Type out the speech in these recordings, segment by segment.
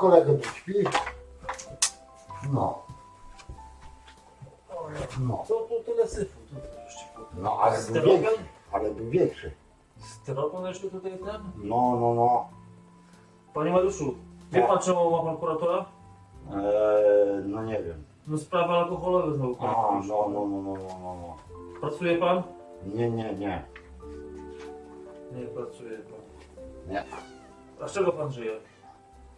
kolega tu śpi. No, no. Co tu tyle syfu? Tu No, ale był większy. Ale był większy. Jeszcze tutaj ten? No, no, no. Panie Mariuszu, wie pan czemu ma pan kuratora? Eee, no nie wiem. No sprawy alkoholowe znowu. A, no, no, no, no, no, no, no. Pracuje pan? Nie, nie, nie. Nie pracuje pan. Nie. A z czego pan żyje?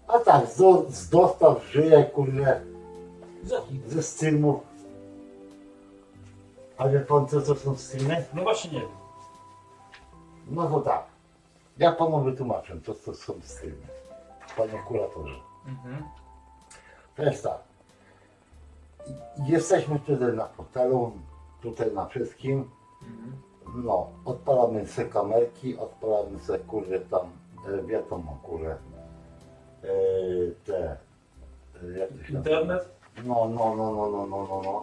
A tak, z, z dostaw żyję, kurde, ze streamów. A wie pan co to są streamy? No właśnie nie wiem. No to tak. Ja panu wytłumaczę, co to są streamy. Panie kuratorze. Mhm. To jest tak. Jesteśmy tutaj na fotelu, tutaj na wszystkim. Mhm. No, odpalamy sobie kamerki, odpalamy sobie kurde tam, e, wiadomo kurde, te, e, jak to się nazywa? Internet? No, no, no, no, no, no, no, no.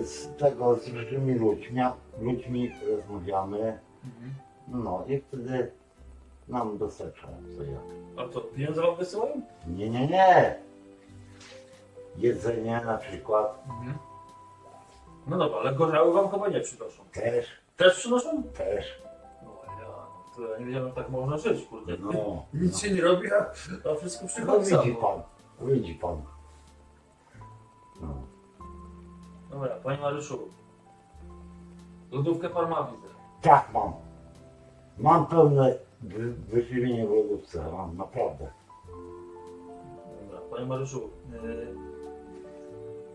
E, Z tego, z różnymi ludźmi, ludźmi rozmawiamy, Mhm. no i wtedy nam dostarczają co jak. A to pieniądze wam wysyłają? Nie, nie, nie. Jedzenie na przykład Mhm. No dobra, ale gorzały wam chyba nie przynoszą. też, Też przynoszą? też. No ja, no nie wiedziałem, że tak można żyć, kurde. No, no. Nic się nie robi, a, a wszystko No przychodzi widzi samo. pan, widzi pan. No. Dobra, panie Mariuszu. Lodówkę pan ma, widzę. Tak mam. Mam pełne wy- wyżywienie w lodówce, mam naprawdę. Dobra, panie Mariuszu. Yy,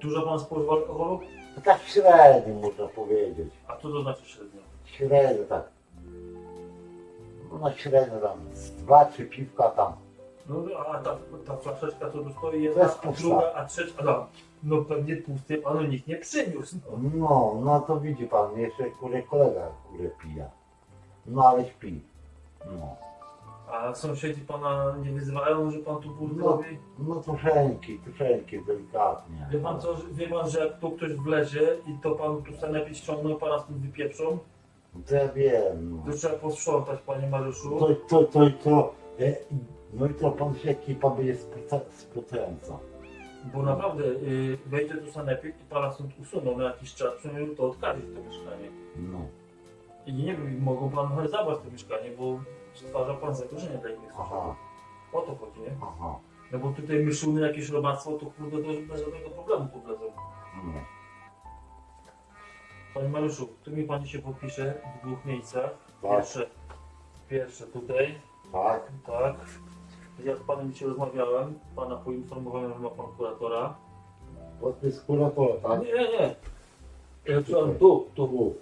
dużo pan spożywa alkoholu? To tak średnio można powiedzieć. A co to znaczy średnio? Średnio tak. No na średnio tam dwa, trzy piwka tam. No a ta, ta flaszeczka co tu stoi, To jedna, jest a pusta. druga, a trzecia, a no, no pewnie pusty panu nikt nie przyniósł. No. No, no to widzi pan, jeszcze kurde kolega kurde pija. No ale śpi. No. A sąsiedzi pana nie wyzywają, że pan tu burdy No. robi? No troszeczkę, troszeczkę, delikatnie. Wie pan co, że- wie pan, że jak tu ktoś wlezie i to panu tu sanepid ściągną, pana stąd wypieprzą, To ja wiem. No. to trzeba posprzątać, panie Mariuszu. To, to, to, to, e, no i to pan się ekipa będzie spota- spotająca. Bo naprawdę y, wejdzie tu sanepid i pana stąd usuną na jakiś czas, przynajmniej to odkazić to mieszkanie. No. I nie wiem, mogą pan zabrać to mieszkanie, bo stwarza pan zagrożenie dla innych Aha. O to chodzi, nie? aha. No bo tutaj myszuny, jakieś robactwo, to kurde to bez żadnego problemu tu wlezą. No. Panie Mariuszu, tu mi pan się podpisze w dwóch miejscach. Tak. Pierwsze, pierwsze tutaj, Tak, tak. Ja z panem dzisiaj rozmawiałem, pana poinformowałem, że ma pan kuratora. podpis kuratora, tak? Nie, nie, nie. Ja tu, tu, tu. Tu,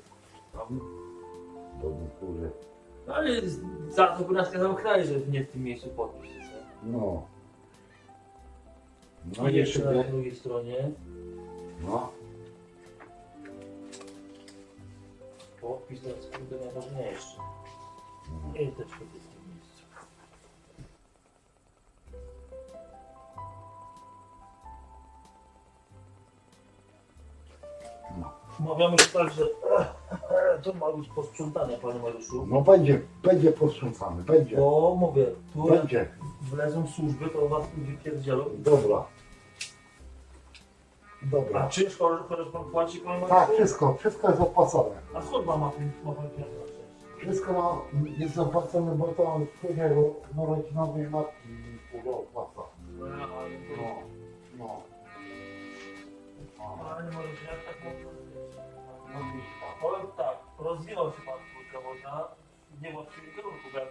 Tam. do kurde. No ale z- za to by nas nie zamknęli, że nie w tym miejscu podpisz. No. No No i jeszcze na jeszcze, drugiej stronie no. Podpis to jest kurde najważniejszy. no. I też w tym miejscu. No. Umawiamy się tak, że to ma być posprzątane, panie Mariuszu. No będzie, będzie posprzącany, będzie, Bo mówię, tu jak będzie. wlezą służby, to was wypierdzielą. Dobra. A Dobra. czynsz chociaż pan płaci, Mariuszu? Tak, wszystko, wszystko jest opłacone. A skąd ma, ma, ma pan pieniądze? Wszystko ma, jest opłacone, bo to człowiek no, rodzinowej matki mi opłaca. No. No, no. Ale nie może się tak można zrobić. no, pan. Powiem tak, rozwinął się pan kurka wodna w niewłaściwym kierunku, bo jak